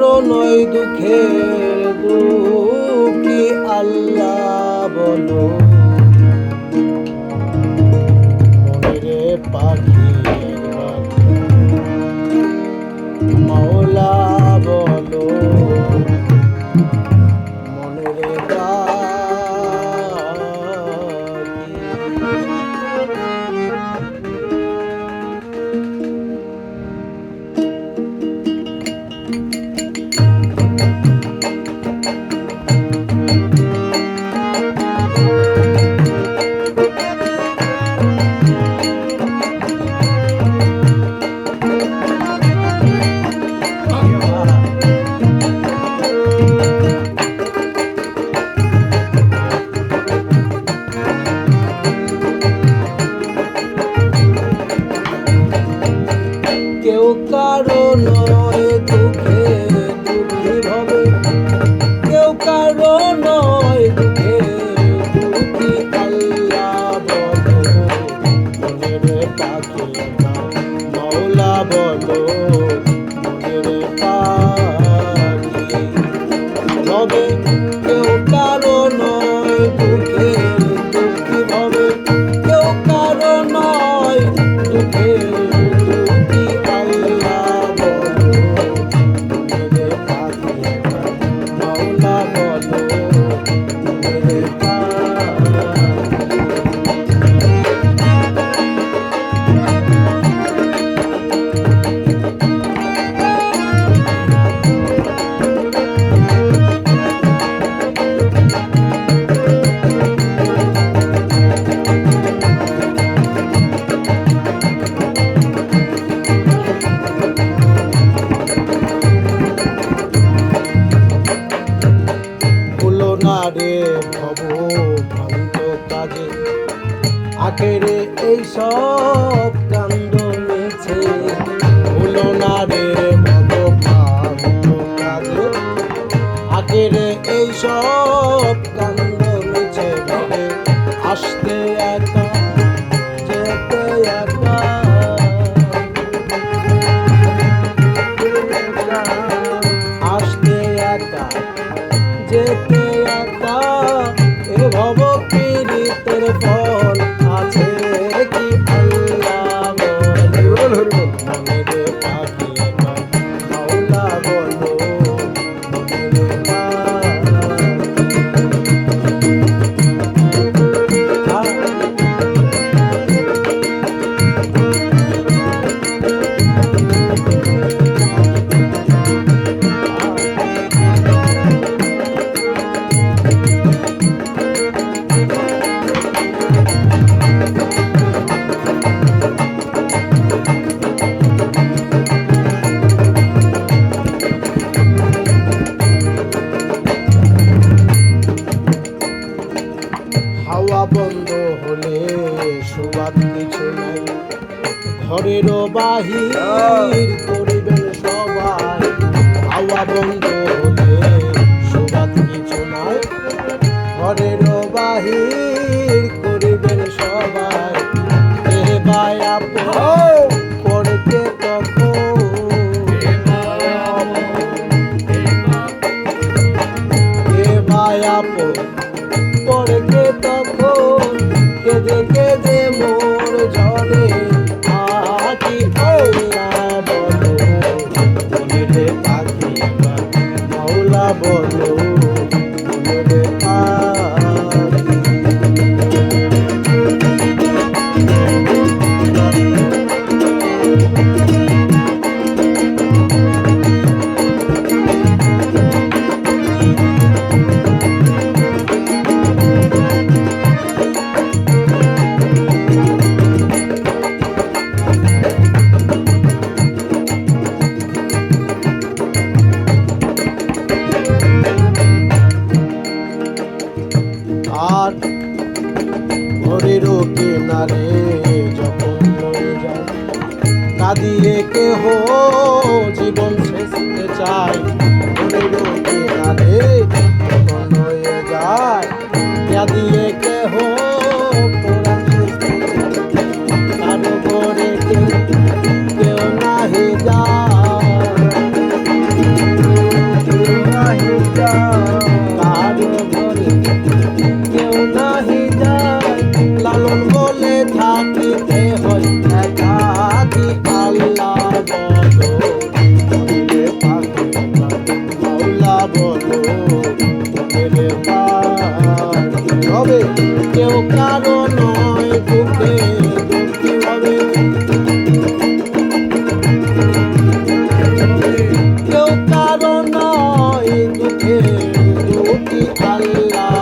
নয় দুঃখের দুঃখী আল্লাহ বলো? পাখি কারণ আরে ভব ভ্রান্ত কাজে। আখেরে এই সব কান্দ মিছে। ভুলো না রে। pero por বন্ধ হলে সুবাদ কিছু নাই ঘরেরও বাহির করিবেন সবাই হাওয়া বন্ধ হলে সুবাদ কিছু নাই ঘরের না রে যখন মরে যায়। না দিয়ে কেহ জীবন শেষতে চায়। মনে Hare Rama.